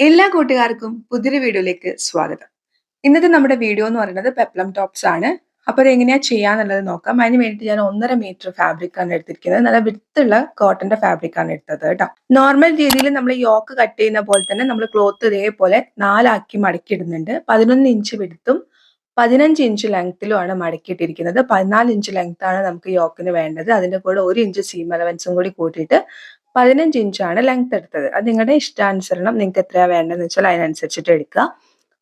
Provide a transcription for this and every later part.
എല്ലാ കൂട്ടുകാർക്കും പുതിയൊരു വീഡിയോയിലേക്ക് സ്വാഗതം. ഇന്നത്തെ നമ്മുടെ വീഡിയോ എന്ന് പറയുന്നത് പെപ്ലം ടോപ്സ് ആണ്. അപ്പൊ അത് എങ്ങനെയാ ചെയ്യാന്നുള്ളത് നോക്കാം. അതിന് വേണ്ടിയിട്ട് ഞാൻ ഒന്നര മീറ്റർ ഫാബ്രിക് ആണ് എടുത്തിരിക്കുന്നത്. നല്ല വിത്തുള്ള കോട്ടന്റെ ഫാബ്രിക് ആണ് എടുത്തത് കേട്ടോ. നോർമൽ രീതിയിൽ നമ്മൾ യോക്ക് കട്ട് ചെയ്യുന്ന പോലെ തന്നെ നമ്മൾ ക്ലോത്ത് ഇതേപോലെ നാലാക്കി മടക്കിയിടുന്നുണ്ട്. പതിനൊന്ന് ഇഞ്ച് വിടുത്തും പതിനഞ്ച് ഇഞ്ച് ലെങ്ത്തിലുമാണ് മടക്കിയിട്ടിരിക്കുന്നത്. പതിനാല് ഇഞ്ച് ലെങ്ത്താണ് നമുക്ക് യോക്കിന് വേണ്ടത്. അതിന്റെ കൂടെ ഒരു ഇഞ്ച് സീം അലവൻസും കൂടി കൂട്ടിയിട്ട് പതിനഞ്ച് ഇഞ്ചാണ് ലെങ്ത് എടുത്തത്. അത് നിങ്ങളുടെ ഇഷ്ടാനുസരണം നിങ്ങൾക്ക് എത്രയാണ് വേണ്ടതെന്ന് വെച്ചാൽ അതിനനുസരിച്ചിട്ട് എടുക്കുക.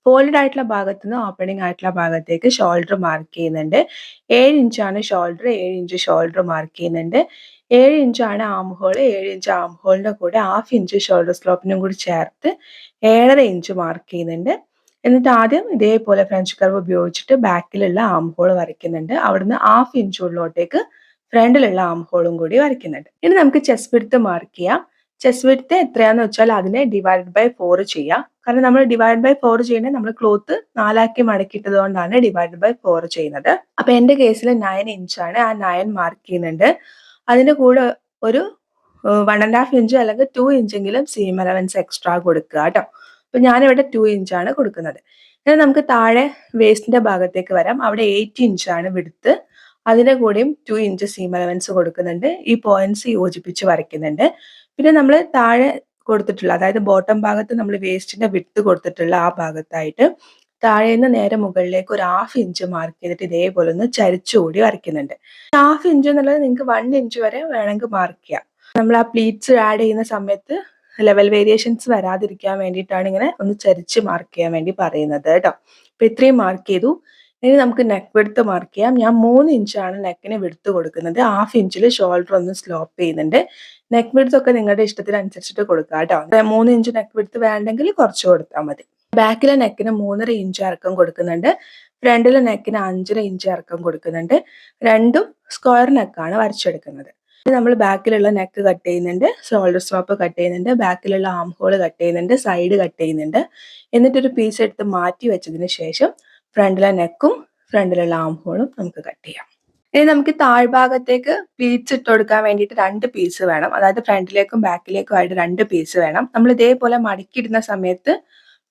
ഫോൾഡ് ആയിട്ടുള്ള ഭാഗത്തു നിന്ന് ഓപ്പണിംഗ് ആയിട്ടുള്ള ഭാഗത്തേക്ക് ഷോൾഡർ മാർക്ക് ചെയ്യുന്നുണ്ട്. ഏഴ് ഇഞ്ചാണ് ഷോൾഡർ ഏഴ് ഇഞ്ച് ഷോൾഡർ മാർക്ക് ചെയ്യുന്നുണ്ട്. ഏഴ് ഇഞ്ചാണ് ആം ഹോൾ ഏഴ് ഇഞ്ച് ആം ഹോളിന്റെ കൂടെ ഹാഫ് ഇഞ്ച് ഷോൾഡർ സ്ലോപ്പിനും കൂടി ചേർത്ത് ഏഴര ഇഞ്ച് മാർക്ക് ചെയ്യുന്നുണ്ട്. എന്നിട്ട് ആദ്യം ഇതേപോലെ ഫ്രഞ്ച് കർവ് ഉപയോഗിച്ചിട്ട് ബാക്കിലുള്ള ആം ഹോൾ വരയ്ക്കുന്നുണ്ട്. അവിടുന്ന് ഹാഫ് ഇഞ്ച് ഉള്ളിലോട്ടേക്ക് ഫ്രണ്ടിലുള്ള ആം ഹോളും കൂടി വരയ്ക്കുന്നുണ്ട്. ഇനി നമുക്ക് ചെസ് വിടുത്ത് മാർക്ക് ചെയ്യാം. ചെസ് വിടുത്ത് എത്രയാന്ന് വെച്ചാൽ അതിനെ ഡിവൈഡ് ബൈ ഫോർ ചെയ്യാം. കാരണം നമ്മൾ ഡിവൈഡ് ബൈ ഫോർ ചെയ്യണേ നമ്മൾ ക്ലോത്ത് നാലാക്കി മടക്കിയിട്ടത് കൊണ്ടാണ് ഡിവൈഡ് ബൈ ഫോർ ചെയ്യുന്നത്. അപ്പൊ എന്റെ കേസിൽ നയൻ ഇഞ്ചാണ് ആ നയൻ മാർക്ക് ചെയ്യുന്നുണ്ട്. അതിന്റെ കൂടെ ഒരു വൺ ആൻഡ് ഹാഫ് ഇഞ്ച് അല്ലെങ്കിൽ ടു ഇഞ്ചെങ്കിലും സീം അലവൻസ് എക്സ്ട്രാ കൊടുക്കുക കേട്ടോ. അപ്പൊ ഞാനിവിടെ ടു ഇഞ്ചാണ് കൊടുക്കുന്നത്. ഇനി നമുക്ക് താഴെ വേസ്റ്റിന്റെ ഭാഗത്തേക്ക് വരാം. അവിടെ എയ്റ്റ് ഇഞ്ചാണ് വിടുത്ത് അതിന്റെ കൂടെയും ടു ഇഞ്ച് സീം അലവൻസ് കൊടുക്കുന്നുണ്ട്. ഈ പോയിന്റ്സ് യോജിപ്പിച്ച് വരയ്ക്കുന്നുണ്ട്. പിന്നെ നമ്മൾ താഴെ കൊടുത്തിട്ടുള്ള അതായത് ബോട്ടം ഭാഗത്ത് നമ്മൾ വേസ്റ്റിന്റെ വിട്ട് കൊടുത്തിട്ടുള്ള ആ ഭാഗത്തായിട്ട് താഴേന്ന് നേരെ മുകളിലേക്ക് ഒരു ഹാഫ് ഇഞ്ച് മാർക്ക് ചെയ്തിട്ട് ഇതേപോലെ ഒന്ന് ചരിച്ചുകൂടി വരയ്ക്കുന്നുണ്ട്. ഹാഫ് ഇഞ്ച് എന്നുള്ളത് നിങ്ങൾക്ക് വൺ ഇഞ്ച് വരെ വേണമെങ്കിൽ മാർക്ക് ചെയ്യാം. നമ്മൾ ആ പ്ലീറ്റ്സ് ആഡ് ചെയ്യുന്ന സമയത്ത് ലെവൽ വേരിയേഷൻസ് വരാതിരിക്കാൻ വേണ്ടിയിട്ടാണ് ഇങ്ങനെ ഒന്ന് ചരിച്ച് മാർക്ക് ചെയ്യാൻ വേണ്ടി പറയുന്നത് കേട്ടോ. അപ്പൊ ഇത്രയും മാർക്ക് ചെയ്തു. ഇനി നമുക്ക് നെക്ക് വെടുത്ത് മാർക്ക് ചെയ്യാം. ഞാൻ മൂന്ന് ഇഞ്ചാണ് നെക്കിന് വെടുത്ത് കൊടുക്കുന്നത്. ഹാഫ് ഇഞ്ചിൽ ഷോൾഡർ ഒന്ന് സ്ലോപ്പ് ചെയ്യുന്നുണ്ട്. നെക്ക് വെടുത്തൊക്കെ നിങ്ങളുടെ ഇഷ്ടത്തിനനുസരിച്ചിട്ട് കൊടുക്കുക കേട്ടോ. മൂന്ന് ഇഞ്ച് നെക്ക് വെടുത്ത് വേണ്ടെങ്കിൽ കുറച്ച് കൊടുത്താൽ മതി. ബാക്കിലെ നെക്കിന് മൂന്നര ഇഞ്ച് ഇറക്കം കൊടുക്കുന്നുണ്ട്. ഫ്രണ്ടിലെ നെക്കിന് അഞ്ചര ഇഞ്ച് ഇറക്കം കൊടുക്കുന്നുണ്ട്. രണ്ടും സ്ക്വയർ നെക്കാണ് വരച്ചെടുക്കുന്നത്. നമ്മൾ ബാക്കിലുള്ള നെക്ക് കട്ട് ചെയ്യുന്നുണ്ട്. ഷോൾഡർ സ്ട്രോപ്പ് കട്ട് ചെയ്യുന്നുണ്ട്. ബാക്കിലുള്ള ആം ഹോൾ കട്ട് ചെയ്യുന്നുണ്ട്. സൈഡ് കട്ട് ചെയ്യുന്നുണ്ട്. എന്നിട്ടൊരു പീസ് എടുത്ത് മാറ്റി വെച്ചതിന് ശേഷം ഫ്രണ്ടിലെ നെക്കും ഫ്രണ്ടിലുള്ള ആം ഹോളും നമുക്ക് കട്ട് ചെയ്യാം. ഇനി നമുക്ക് താഴ്ഭാഗത്തേക്ക് പ്ലീറ്റ്സ് ഇട്ട് കൊടുക്കാൻ വേണ്ടിയിട്ട് രണ്ട് പീസ് വേണം. അതായത് ഫ്രണ്ടിലേക്കും ബാക്കിലേക്കും ആയിട്ട് രണ്ട് പീസ് വേണം. നമ്മൾ ഇതേപോലെ മടക്കിയിടുന്ന സമയത്ത്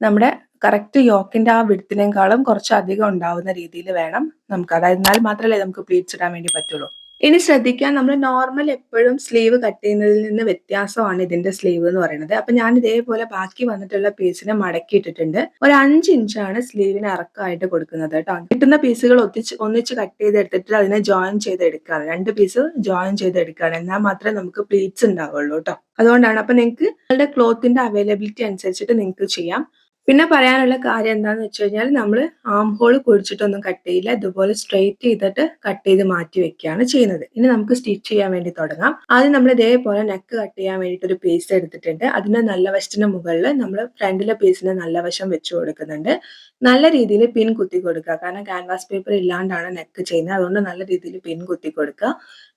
നമ്മുടെ കറക്റ്റ് യോക്കിന്റെ ആ വിടുത്തിനേക്കാളും കുറച്ച് അധികം ഉണ്ടാവുന്ന രീതിയിൽ വേണം നമുക്ക്. അതായത് എന്നാൽ മാത്രമല്ലേ നമുക്ക് പ്ലീറ്റ്സ് ഇടാൻ വേണ്ടി പറ്റുള്ളൂ. ഇനി ശ്രദ്ധിക്കാൻ നമ്മൾ നോർമൽ എപ്പോഴും സ്ലീവ് കട്ട് ചെയ്യുന്നതിൽ നിന്ന് വ്യത്യാസമാണ് ഇതിന്റെ സ്ലീവ് എന്ന് പറയുന്നത്. അപ്പൊ ഞാൻ ഇതേപോലെ ബാക്കി വന്നിട്ടുള്ള പീസിനെ മടക്കി ഇട്ടിട്ടുണ്ട് ഒരു അഞ്ച് ഇഞ്ചാണ് സ്ലീവിന് ഇറക്കമായിട്ട് കൊടുക്കുന്നത് കേട്ടോ. കിട്ടുന്ന പീസുകൾ ഒത്തിച്ച് ഒന്നിച്ച് കട്ട് ചെയ്തെടുത്തിട്ട് അതിനെ ജോയിൻ ചെയ്തെടുക്കുകയാണ് രണ്ട് പീസ് ജോയിൻ ചെയ്തെടുക്കുകയാണ് എന്നാൽ മാത്രമേ നമുക്ക് പ്ലീറ്റ്സ് ഉണ്ടാവുള്ളൂ കേട്ടോ. അതുകൊണ്ടാണ്. അപ്പൊ നിങ്ങൾക്ക് നിങ്ങളുടെ ക്ലോത്തിന്റെ അവൈലബിലിറ്റി അനുസരിച്ചിട്ട് നിങ്ങൾക്ക് ചെയ്യാം. പിന്നെ പറയാനുള്ള കാര്യം എന്താണെന്ന് വെച്ച് കഴിഞ്ഞാൽ നമ്മൾ ആം ഹോൾ കുഴിച്ചിട്ടൊന്നും കട്ട് ചെയ്യില്ല. ഇതുപോലെ സ്ട്രെയിറ്റ് ചെയ്തിട്ട് കട്ട് ചെയ്ത് മാറ്റി വെക്കുകയാണ് ചെയ്യുന്നത്. ഇനി നമുക്ക് സ്റ്റിച്ച് ചെയ്യാൻ വേണ്ടി തുടങ്ങാം. ആദ്യം നമ്മൾ ഇതേപോലെ നെക്ക് കട്ട് ചെയ്യാൻ വേണ്ടിയിട്ട് ഒരു പീസ് എടുത്തിട്ടുണ്ട്. അതിന്റെ നല്ല വശത്തിന് മുകളിൽ നമ്മൾ ഫ്രണ്ടിലെ പീസിന് നല്ല വശം വെച്ച് കൊടുക്കുന്നുണ്ട്. നല്ല രീതിയിൽ പിൻ കുത്തി കൊടുക്കുക. കാരണം ക്യാൻവാസ് പേപ്പർ ഇല്ലാണ്ടാണ് നെക്ക് ചെയ്യുന്നത്. അതുകൊണ്ട് നല്ല രീതിയിൽ പിൻ കുത്തി കൊടുക്കുക.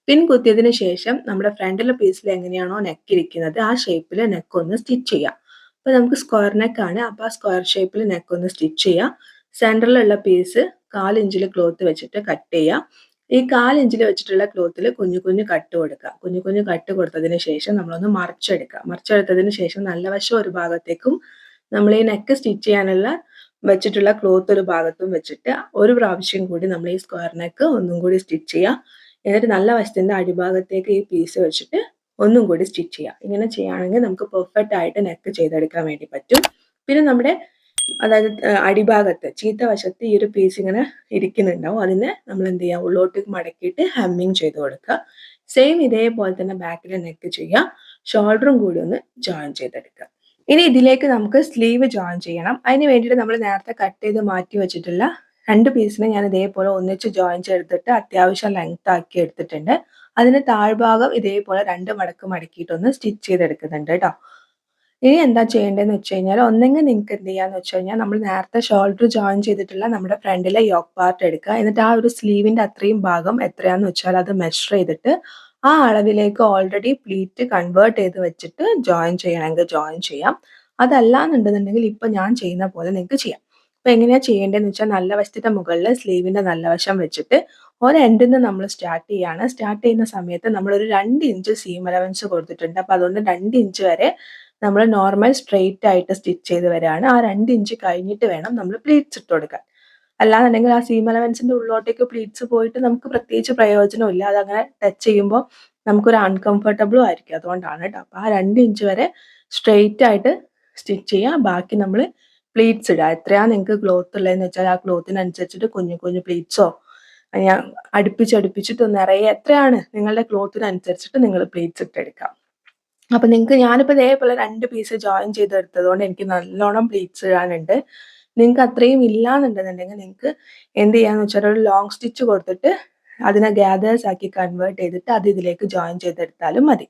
പിൻ കുത്തിയതിന് ശേഷം നമ്മുടെ ഫ്രണ്ടിലെ പീസിൽ എങ്ങനെയാണോ നെക്ക് ഇരിക്കുന്നത് ആ ഷേപ്പിൽ നെക്ക് ഒന്ന് സ്റ്റിച്ച് ചെയ്യാം അപ്പൊ നമുക്ക് സ്ക്വയർ നെക്ക് ആണ്. അപ്പൊ ആ സ്ക്വയർ ഷേപ്പിൽ നെക്ക് ഒന്ന് സ്റ്റിച്ച് ചെയ്യാം. സെന്ററിലുള്ള പീസ് കാലിഞ്ചിൽ ക്ലോത്ത് വെച്ചിട്ട് കട്ട് ചെയ്യാം. ഈ കാലിഞ്ചിൽ വെച്ചിട്ടുള്ള ക്ലോത്തിൽ കുഞ്ഞു കുഞ്ഞു കട്ട് കൊടുക്കുക കുഞ്ഞു കുഞ്ഞു കട്ട് കൊടുത്തതിന് ശേഷം നമ്മളൊന്ന് മറിച്ചെടുക്കുക മറിച്ചെടുത്തതിന് ശേഷം നല്ല വശം ഒരു ഭാഗത്തേക്കും നമ്മൾ ഈ നെക്ക് സ്റ്റിച്ച് ചെയ്യാനുള്ള വെച്ചിട്ടുള്ള ക്ലോത്ത് ഒരു ഭാഗത്തും വെച്ചിട്ട് ഒരു പ്രാവശ്യം കൂടി നമ്മൾ ഈ സ്ക്വയർ നെക്ക് ഒന്നും കൂടി സ്റ്റിച്ച് ചെയ്യാം. എന്നിട്ട് നല്ല വശത്തിന്റെ അടിഭാഗത്തേക്ക് ഈ പീസ് വെച്ചിട്ട് ഒന്നും കൂടി സ്റ്റിച്ച് ചെയ്യാം. ഇങ്ങനെ ചെയ്യുകയാണെങ്കിൽ നമുക്ക് പെർഫെക്റ്റ് ആയിട്ട് നെക്ക് ചെയ്തെടുക്കാൻ വേണ്ടി പറ്റും. പിന്നെ നമ്മുടെ അതായത് അടിഭാഗത്ത് ചീത്ത വശത്ത് ഈ ഒരു പീസ് ഇങ്ങനെ ഇരിക്കുന്നുണ്ടാവും. അതിനെ നമ്മൾ എന്ത് ചെയ്യാം? ഉള്ളോട്ട് മടക്കിയിട്ട് ഹെമ്മിങ് ചെയ്ത് കൊടുക്കുക. സെയിം ഇതേപോലെ തന്നെ ബാക്കിൽ നെക്ക് ചെയ്യാം ഷോൾഡറും കൂടി ഒന്ന് ജോയിൻ ചെയ്തെടുക്കുക. ഇനി ഇതിലേക്ക് നമുക്ക് സ്ലീവ് ജോയിൻ ചെയ്യണം. അതിന് വേണ്ടിയിട്ട് നമ്മൾ നേരത്തെ കട്ട് ചെയ്ത് മാറ്റി വെച്ചിട്ടുള്ള രണ്ട് പീസിനെ ഞാൻ ഇതേപോലെ ഒന്നിച്ച് ജോയിൻ ചെയ്തിട്ട് അത്യാവശ്യം ലെങ്ത് ആക്കി എടുത്തിട്ടുണ്ട്. അതിന് താഴ്ഭാഗം ഇതേപോലെ രണ്ട് മടക്ക് മടക്കിയിട്ടൊന്ന് സ്റ്റിച്ച് ചെയ്തെടുക്കുന്നുണ്ട് കേട്ടോ ഇനി എന്താ ചെയ്യേണ്ടതെന്ന് വെച്ച് കഴിഞ്ഞാൽ ഒന്നെങ്കിൽ നിങ്ങൾക്ക് എന്ത് ചെയ്യാന്ന് വെച്ച് കഴിഞ്ഞാൽ നമ്മൾ നേരത്തെ ഷോൾഡർ ജോയിൻ ചെയ്തിട്ടുള്ള നമ്മുടെ ഫ്രണ്ടിലെ യോക്ക് പാർട്ട് എടുക്കുക. എന്നിട്ട് ആ ഒരു സ്ലീവിന്റെ അത്രയും ഭാഗം എത്രയാന്ന് വെച്ചാൽ അത് മെഷർ ചെയ്തിട്ട് ആ അളവിലേക്ക് ഓൾറെഡി പ്ലീറ്റ് കൺവേർട്ട് ചെയ്ത് വെച്ചിട്ട് ജോയിൻ ചെയ്യണമെങ്കിൽ ജോയിൻ ചെയ്യാം. അതല്ല എന്നുണ്ടെന്നുണ്ടെങ്കിൽ ഇപ്പൊ ഞാൻ ചെയ്യുന്ന പോലെ നിങ്ങൾക്ക് ചെയ്യാം. അപ്പൊ എങ്ങനെയാ ചെയ്യേണ്ടതെന്ന് വെച്ചാൽ നല്ല വശത്തിന്റെ മുകളിൽ സ്ലീവിന്റെ നല്ല വശം വെച്ചിട്ട് ഒരെൻഡിൽ നിന്ന് നമ്മൾ സ്റ്റാർട്ട് ചെയ്യാണ്. സ്റ്റാർട്ട് ചെയ്യുന്ന സമയത്ത് നമ്മൾ ഒരു രണ്ട് ഇഞ്ച് സീം അലവൻസ് കൊടുത്തിട്ടുണ്ട്. അപ്പൊ അതുകൊണ്ട് രണ്ട് ഇഞ്ച് വരെ നമ്മൾ നോർമൽ സ്ട്രെയിറ്റ് ആയിട്ട് സ്റ്റിച്ച് ചെയ്ത് വരികയാണ് ആ രണ്ട് ഇഞ്ച് കഴിഞ്ഞിട്ട് വേണം നമ്മൾ പ്ലീറ്റ്സ് ഇട്ട് കൊടുക്കാൻ. അല്ലാന്നുണ്ടെങ്കിൽ ആ സീം അലവൻസിന്റെ ഉള്ളോട്ടേക്ക് പ്ലീറ്റ്സ് പോയിട്ട് നമുക്ക് പ്രത്യേകിച്ച് പ്രയോജനമില്ല അതങ്ങനെ ടച്ച് ചെയ്യുമ്പോൾ നമുക്കൊരു അൺകംഫർട്ടബിളും ആയിരിക്കും. അതുകൊണ്ടാണ് കേട്ടോ അപ്പോൾ ആ രണ്ട് ഇഞ്ച് വരെ സ്ട്രെയിറ്റ് ആയിട്ട് സ്റ്റിച്ച് ചെയ്യുക ബാക്കി നമ്മൾ പ്ലീറ്റ്സ് ഇടുക എത്രയാണ് നിങ്ങൾക്ക് ക്ലോത്ത് ഉള്ളതെന്ന് വെച്ചാൽ ആ ക്ലോത്തിനനുസരിച്ചിട്ട് കുഞ്ഞു കുഞ്ഞു പ്ലീറ്റ്സോ ഞാൻ അടുപ്പിച്ചടുപ്പിച്ചിട്ട് നിറയെ എത്രയാണ് നിങ്ങളുടെ ക്ലോത്തിനനുസരിച്ചിട്ട് നിങ്ങൾ പ്ലീറ്റ്സ് ഇട്ടെടുക്കാം. അപ്പൊ നിങ്ങൾക്ക് ഞാനിപ്പോൾ ഇതേപോലെ രണ്ട് പീസ് ജോയിൻ ചെയ്തെടുത്തത് കൊണ്ട് എനിക്ക് നല്ലോണം പ്ലീറ്റ്സ് ഇടാനുണ്ട്. നിങ്ങൾക്ക് അത്രയും ഇല്ലാന്നുണ്ടെന്നുണ്ടെങ്കിൽ നിങ്ങൾക്ക് എന്ത് ചെയ്യാന്ന് വെച്ചാൽ ഒരു ലോങ് സ്റ്റിച്ച് കൊടുത്തിട്ട് അതിനെ ഗ്യാദേഴ്സ് ആക്കി കൺവേർട്ട് ചെയ്തിട്ട് അത് ഇതിലേക്ക് ജോയിൻ ചെയ്തെടുത്താലും മതി.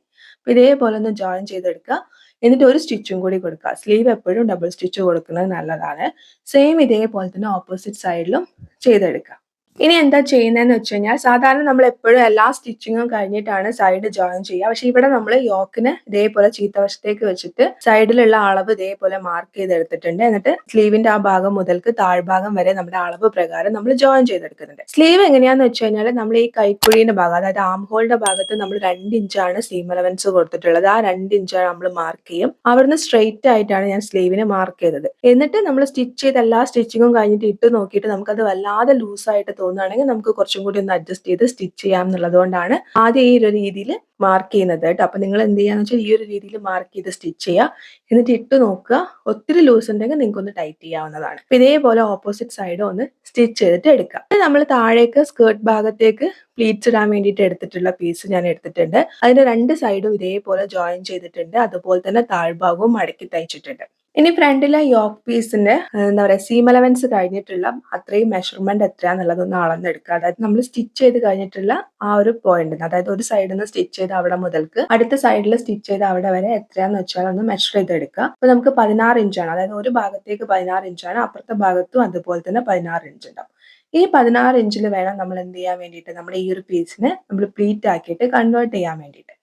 ഇതേപോലെ ഒന്ന് ജോയിൻ ചെയ്തെടുക്കുക. എന്നിട്ട് ഒരു സ്റ്റിച്ചും കൂടി കൊടുക്കുക. സ്ലീവ് എപ്പോഴും ഡബിൾ സ്റ്റിച്ച് കൊടുക്കുന്നത് നല്ലതാണ്. സെയിം ഇതേപോലെ തന്നെ ഓപ്പോസിറ്റ് സൈഡിലും ചെയ്തെടുക്കുക. ഇനി എന്താ ചെയ്യുന്നതെന്ന് വെച്ച് കഴിഞ്ഞാൽ സാധാരണ നമ്മൾ എപ്പോഴും എല്ലാ സ്റ്റിച്ചിങ്ങും കഴിഞ്ഞിട്ടാണ് സൈഡ് ജോയിൻ ചെയ്യുക. പക്ഷെ ഇവിടെ നമ്മൾ യോക്കിന് ഇതേപോലെ ചീത്തവശത്തേക്ക് വെച്ചിട്ട് സൈഡിലുള്ള അളവ് ഇതേപോലെ മാർക്ക് ചെയ്തെടുത്തിട്ടുണ്ട്. എന്നിട്ട് സ്ലീവിന്റെ ആ ഭാഗം മുതൽക്ക് താഴ്ഭാഗം വരെ നമ്മുടെ അളവ് പ്രകാരം നമ്മൾ ജോയിൻ ചെയ്തെടുക്കുന്നുണ്ട്. സ്ലീവ് എങ്ങനെയാന്ന് വെച്ച് കഴിഞ്ഞാൽ നമ്മൾ ഈ കൈക്കുഴിയുടെ ഭാഗം അതായത് ആം ഹോളിന്റെ ഭാഗത്ത് നമ്മൾ രണ്ട് ഇഞ്ചാണ് സീം അലവൻസ് കൊടുത്തിട്ടുള്ളത്. ആ രണ്ട് ഇഞ്ചാണ് നമ്മൾ മാർക്ക് ചെയ്യും. അവിടുന്ന് സ്ട്രെയിറ്റ് ആയിട്ടാണ് ഞാൻ സ്ലീവിന് മാർക്ക് ചെയ്തത്. എന്നിട്ട് നമ്മൾ സ്റ്റിച്ച് ചെയ്ത് എല്ലാ സ്റ്റിച്ചിങ്ങും കഴിഞ്ഞിട്ട് ഇട്ട് നോക്കിയിട്ട് നമുക്കത് വല്ലാതെ ലൂസായിട്ട് തോന്നുകയാണെങ്കിൽ നമുക്ക് കുറച്ചും കൂടി ഒന്ന് അഡ്ജസ്റ്റ് ചെയ്ത് സ്റ്റിച്ച് ചെയ്യാം എന്നുള്ളതുകൊണ്ടാണ് ആദ്യം ഈ ഒരു രീതിയിൽ മാർക്ക് ചെയ്യുന്നത് കേട്ടോ. അപ്പൊ നിങ്ങൾ എന്ത് ചെയ്യാന്ന് വെച്ചാൽ ഈ ഒരു രീതിയിൽ മാർക്ക് ചെയ്ത് സ്റ്റിച്ച് ചെയ്യുക. എന്നിട്ട് ഇട്ട് നോക്കുക. ഒത്തിരി ലൂസ് ഉണ്ടെങ്കിൽ നിങ്ങൾക്ക് ഒന്ന് ടൈറ്റ് ചെയ്യാവുന്നതാണ്. അപ്പൊ ഇതേപോലെ ഓപ്പോസിറ്റ് സൈഡ് ഒന്ന് സ്റ്റിച്ച് ചെയ്തിട്ട് എടുക്കുക. നമ്മൾ താഴേക്ക് സ്കേർട്ട് ഭാഗത്തേക്ക് പ്ലീറ്റ്സ് ഇടാൻ വേണ്ടിയിട്ട് എടുത്തിട്ടുള്ള പീസ് ഞാൻ എടുത്തിട്ടുണ്ട്. അതിന്റെ രണ്ട് സൈഡും ഇതേപോലെ ജോയിൻ ചെയ്തിട്ടുണ്ട്. അതുപോലെ തന്നെ താഴ്ഭാഗവും മടക്കി തയ്ച്ചിട്ടുണ്ട്. ഇനി ഫ്രണ്ടിലെ യോക്ക് പീസിന്റെ എന്താ പറയുക സീം അലവൻസ് കഴിഞ്ഞിട്ടുള്ള അത്രയും മെഷർമെന്റ് എത്രയാന്നുള്ളതൊന്ന് അളന്നെടുക്കുക അതായത് നമ്മൾ സ്റ്റിച്ച് ചെയ്ത് കഴിഞ്ഞിട്ടുള്ള ആ ഒരു പോയിന്റ് അതായത് ഒരു സൈഡിൽ നിന്ന് സ്റ്റിച്ച് ചെയ്ത് അവിടെ മുതൽക്ക് അടുത്ത സൈഡിൽ സ്റ്റിച്ച് ചെയ്ത് അവിടെ വരെ എത്രയാന്ന് വെച്ചാൽ ഒന്ന് മെഷർ ചെയ്തെടുക്കുക. അപ്പൊ നമുക്ക് പതിനാറ് ഇഞ്ചാണ് അതായത് ഒരു ഭാഗത്തേക്ക് പതിനാറ് ഇഞ്ചാണ് അപ്പുറത്തെ ഭാഗത്തും അതുപോലെ തന്നെ പതിനാറ് ഇഞ്ച് ഉണ്ടാവും. ഈ പതിനാറ് ഇഞ്ചിൽ വേണം നമ്മൾ എന്ത് ചെയ്യാൻ വേണ്ടിയിട്ട്? നമ്മുടെ ഈ ഒരു പീസിനെ നമ്മൾ പ്ലീറ്റ് ആക്കിയിട്ട് കൺവേർട്ട് ചെയ്യാൻ വേണ്ടിയിട്ട്.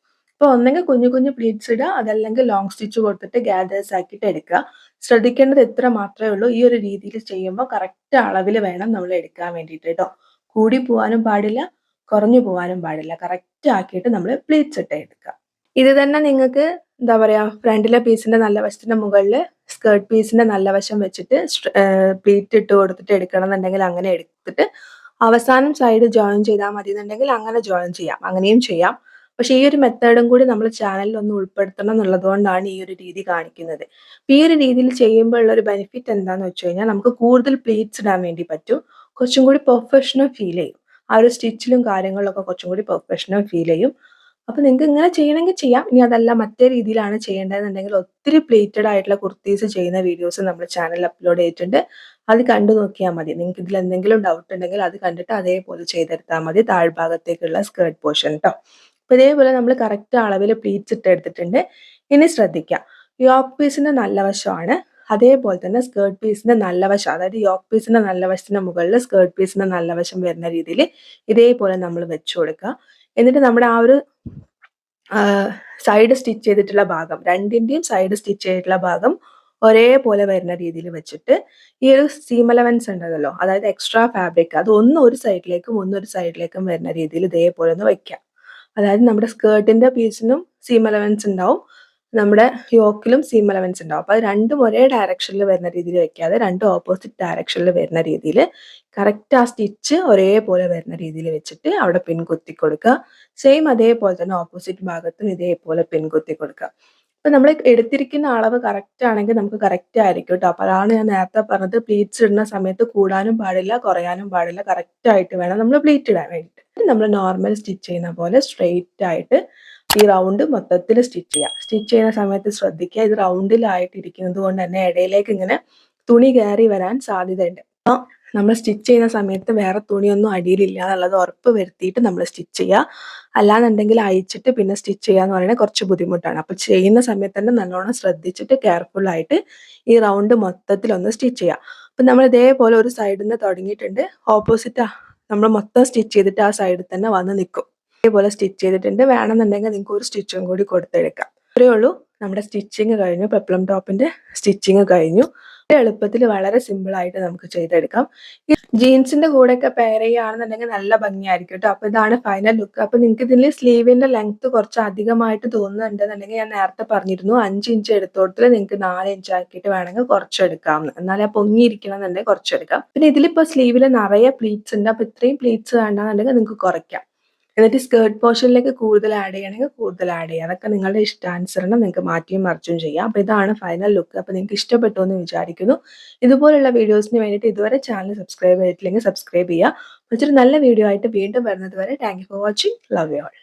അപ്പോൾ ഒന്നെങ്കിൽ കുഞ്ഞു കുഞ്ഞു പ്ലീറ്റ്സ് ഇടുക അതല്ലെങ്കിൽ ലോങ് സ്റ്റിച്ച് കൊടുത്തിട്ട് ഗ്യാദേഴ്സ് ആക്കിയിട്ട് എടുക്കുക. ശ്രദ്ധിക്കേണ്ടത് എത്ര മാത്രമേ ഉള്ളൂ ഈ ഒരു രീതിയിൽ ചെയ്യുമ്പോൾ കറക്റ്റ് അളവിൽ വേണം നമ്മൾ എടുക്കാൻ വേണ്ടിയിട്ട് കേട്ടോ കൂടി പോകാനും പാടില്ല കുറഞ്ഞു പോകാനും പാടില്ല. കറക്റ്റ് ആക്കിയിട്ട് നമ്മൾ പ്ലീറ്റ്സ് ഇട്ട് എടുക്കുക. ഇത് തന്നെ നിങ്ങൾക്ക് എന്താ പറയാ ഫ്രണ്ടിലെ പീസിന്റെ നല്ല വശത്തിന്റെ മുകളിൽ സ്കേർട്ട് പീസിന്റെ നല്ല വശം വെച്ചിട്ട് പ്ലീറ്റ് ഇട്ട് കൊടുത്തിട്ട് എടുക്കണം എന്നുണ്ടെങ്കിൽ അങ്ങനെ എടുത്തിട്ട് അവസാനം സൈഡ് ജോയിൻ ചെയ്താൽ മതി എന്നുണ്ടെങ്കിൽ അങ്ങനെ ജോയിൻ ചെയ്യാം. അങ്ങനെയും ചെയ്യാം. പക്ഷേ ഈ ഒരു മെത്തേഡും കൂടി നമ്മൾ ചാനലിൽ ഒന്ന് ഉൾപ്പെടുത്തണം എന്നുള്ളതുകൊണ്ടാണ് ഈ ഒരു രീതി കാണിക്കുന്നത്. ഈ ഒരു രീതിയിൽ ചെയ്യുമ്പോൾ ഉള്ള ഒരു ബെനിഫിറ്റ് എന്താണെന്ന് വെച്ച് കഴിഞ്ഞാൽ നമുക്ക് കൂടുതൽ പ്ലീറ്റ്സ് ഇടാൻ വേണ്ടി പറ്റും. കുറച്ചും കൂടി പെർഫെക്ഷനും ഫീൽ ചെയ്യും. ആ ഒരു സ്റ്റിച്ചിലും കാര്യങ്ങളിലൊക്കെ കുറച്ചും കൂടി പ്രൊഫഷണൽ ഫീൽ ചെയ്യും. അപ്പൊ നിങ്ങൾക്ക് ഇങ്ങനെ ചെയ്യണമെങ്കിൽ ചെയ്യാം. ഇനി അതല്ല മറ്റേ രീതിയിലാണ് ചെയ്യേണ്ടതെന്നുണ്ടെങ്കിൽ ഒത്തിരി പ്ലേറ്റഡ് ആയിട്ടുള്ള കുർത്തീസ് ചെയ്യുന്ന വീഡിയോസ് നമ്മൾ ചാനലിൽ അപ്ലോഡ് ചെയ്തിട്ടുണ്ട്. അത് കണ്ടു നോക്കിയാൽ മതി. നിങ്ങൾക്ക് ഇതിൽ എന്തെങ്കിലും ഡൗട്ട് ഉണ്ടെങ്കിൽ അത് കണ്ടിട്ട് അതേപോലെ ചെയ്തെടുത്താൽ മതി. താഴ്ഭാഗത്തേക്കുള്ള സ്കേർട്ട് പോർഷൻ കേട്ടോ അപ്പൊ ഇതേപോലെ നമ്മൾ കറക്റ്റ് അളവിൽ പ്ലീറ്റ്സ് ഇട്ട് എടുത്തിട്ടുണ്ട്. ഇനി ശ്രദ്ധിക്കാം. യോക്ക് പീസിന്റെ നല്ല വശമാണ്. അതേപോലെ തന്നെ സ്കേർട്ട് പീസിന്റെ നല്ല വശം. അതായത് യോക്ക് പീസിന്റെ നല്ല വശത്തിന്റെ മുകളിൽ സ്കേർട്ട് പീസിന്റെ നല്ല വശം വരുന്ന രീതിയിൽ ഇതേപോലെ നമ്മൾ വെച്ചു കൊടുക്കുക എന്നിട്ട് നമ്മുടെ ആ ഒരു സൈഡ് സ്റ്റിച്ച് ചെയ്തിട്ടുള്ള ഭാഗം രണ്ടിന്റെയും സൈഡ് സ്റ്റിച്ച് ചെയ്തിട്ടുള്ള ഭാഗം ഒരേപോലെ വരുന്ന രീതിയിൽ വെച്ചിട്ട് ഈ ഒരു സീം അലവൻസ് ഉണ്ടല്ലോ അതായത് എക്സ്ട്രാ ഫാബ്രിക് അത് ഒന്ന് ഒരു സൈഡിലേക്കും ഒന്ന് ഒരു സൈഡിലേക്കും വരുന്ന രീതിയിൽ ഇതേപോലെ ഒന്ന് വെക്കാം. അതായത് നമ്മുടെ സ്കേർട്ടിന്റെ പീസിനും സീം അലവൻസ് ഉണ്ടാവും. നമ്മുടെ യോക്കിലും സീം അലവൻസ് ഉണ്ടാവും. അപ്പോൾ അത് രണ്ടും ഒരേ ഡയറക്ഷനിൽ വരുന്ന രീതിയിൽ വെക്കാതെ രണ്ടും ഓപ്പോസിറ്റ് ഡയറക്ഷനിൽ വരുന്ന രീതിയിൽ കറക്റ്റ് ആ സ്റ്റിച്ച് ഒരേപോലെ വരുന്ന രീതിയിൽ വെച്ചിട്ട് അവിടെ പിൻ കുത്തി കൊടുക്കുക. സെയിം അതേപോലെ തന്നെ ഓപ്പോസിറ്റ് ഭാഗത്തും ഇതേപോലെ പിൻ കുത്തി കൊടുക്കുക. അപ്പൊ നമ്മൾ എടുത്തിരിക്കുന്ന അളവ് കറക്റ്റ് ആണെങ്കിൽ നമുക്ക് കറക്റ്റ് ആയിരിക്കും കേട്ടോ അപ്പൊ അതാണ് ഞാൻ നേരത്തെ പറഞ്ഞത്. പ്ലീറ്റ്സ് ഇടുന്ന സമയത്ത് കൂടാനും പാടില്ല കുറയാനും പാടില്ല കറക്റ്റ് ആയിട്ട് വേണം നമ്മൾ പ്ലീറ്റ് ഇടാൻ വേണ്ടിയിട്ട്. നമ്മൾ നോർമൽ സ്റ്റിച്ച് ചെയ്യുന്ന പോലെ സ്ട്രെയിറ്റ് ആയിട്ട് ഈ റൗണ്ട് മൊത്തത്തിൽ സ്റ്റിച്ച് ചെയ്യുക സ്റ്റിച്ച് ചെയ്യുന്ന സമയത്ത് ശ്രദ്ധിക്കുക ഇത് റൗണ്ടിലായിട്ട് ഇരിക്കുന്നത് കൊണ്ട് തന്നെ ഇടയിലേക്ക് ഇങ്ങനെ തുണി കയറി വരാൻ സാധ്യതയുണ്ട്. അപ്പോൾ നമ്മൾ സ്റ്റിച്ച് ചെയ്യുന്ന സമയത്ത് വേറെ തുണിയൊന്നും അടിയിലില്ല എന്നുള്ളത് ഉറപ്പ് വരുത്തിയിട്ട് നമ്മൾ സ്റ്റിച്ച് ചെയ്യുക. അല്ലാന്നുണ്ടെങ്കിൽ അയച്ചിട്ട് പിന്നെ സ്റ്റിച്ച് ചെയ്യുക എന്ന് പറയുന്നത് കുറച്ച് ബുദ്ധിമുട്ടാണ്. അപ്പോൾ ചെയ്യുന്ന സമയത്ത് തന്നെ നല്ലോണം ശ്രദ്ധിച്ചിട്ട് കെയർഫുൾ ആയിട്ട് ഈ റൗണ്ട് മൊത്തത്തിൽ ഒന്ന് സ്റ്റിച്ച് ചെയ്യുക. അപ്പം നമ്മൾ ഇതേപോലെ ഒരു സൈഡിൽ നിന്ന് തുടങ്ങിയിട്ടുണ്ട്. ഓപ്പോസിറ്റ് നമ്മൾ മൊത്തം സ്റ്റിച്ച് ചെയ്തിട്ട് ആ സൈഡിൽ തന്നെ വന്ന് നിൽക്കും ഇതേപോലെ സ്റ്റിച്ച് ചെയ്തിട്ടുണ്ട്. വേണമെന്നുണ്ടെങ്കിൽ നിങ്ങൾക്ക് ഒരു സ്റ്റിച്ചും കൂടി കൊടുത്തെടുക്കാം. അത്രയേ ഉള്ളൂ. നമ്മുടെ സ്റ്റിച്ചിങ് കഴിഞ്ഞു. പെപ്ലം ടോപ്പിന്റെ സ്റ്റിച്ചിങ് കഴിഞ്ഞു. എളുപ്പത്തിൽ വളരെ സിമ്പിൾ ആയിട്ട് നമുക്ക് ചെയ്തെടുക്കാം. ജീൻസിന്റെ കൂടെയൊക്കെ പെയർ ചെയ്യുകയാണെന്നുണ്ടെങ്കിൽ നല്ല ഭംഗിയായിരിക്കും കേട്ടോ. അപ്പൊ ഇതാണ് ഫൈനൽ ലുക്ക് അപ്പൊ നിങ്ങൾക്ക് ഇതിൽ സ്ലീവിന്റെ ലെങ്ത് കുറച്ച് അധികമായിട്ട് തോന്നുന്നുണ്ടെന്നുണ്ടെങ്കിൽ ഞാൻ നേരത്തെ പറഞ്ഞിരുന്നു. അഞ്ച് ഇഞ്ച് എടുത്തോടത്തിൽ നിങ്ങൾക്ക് നാല് ഇഞ്ച് ആക്കിയിട്ട് വേണമെങ്കിൽ കുറച്ചെടുക്കാം എന്നാലേ പൊങ്ങിയിരിക്കണം എന്നുണ്ടെങ്കിൽ കുറച്ചെടുക്കാം. പിന്നെ ഇതിലിപ്പോ സ്ലീവിൽ നിറയെ പ്ലീറ്റ്സ് ഉണ്ട്. അപ്പൊ ഇത്രയും പ്ലീറ്റ്സ് വേണ്ടെന്നുണ്ടെങ്കിൽ നിങ്ങൾക്ക് കുറയ്ക്കാം. എന്നിട്ട് സ്കേർട്ട് പോർഷനിലേക്ക് കൂടുതൽ ആഡ് ചെയ്യണമെങ്കിൽ കൂടുതൽ ആഡ് ചെയ്യാം. അതൊക്കെ നിങ്ങളുടെ ഇഷ്ടാനുസരണം നിങ്ങൾക്ക് മാറ്റിയും മറിച്ചും ചെയ്യാം. അപ്പോൾ ഇതാണ് ഫൈനൽ ലുക്ക് അപ്പോൾ നിങ്ങൾക്ക് ഇഷ്ടപ്പെട്ടു എന്ന് വിചാരിക്കുന്നു. ഇതുപോലുള്ള വീഡിയോസിന് വേണ്ടിയിട്ട് ഇതുവരെ ചാനൽ സബ്സ്ക്രൈബ് ചെയ്തിട്ടില്ലെങ്കിൽ സബ്സ്ക്രൈബ് ചെയ്യുക. മറ്റൊരു നല്ല വീഡിയോ ആയിട്ട് വീണ്ടും വരുന്നത് വരെ thank for watching love you all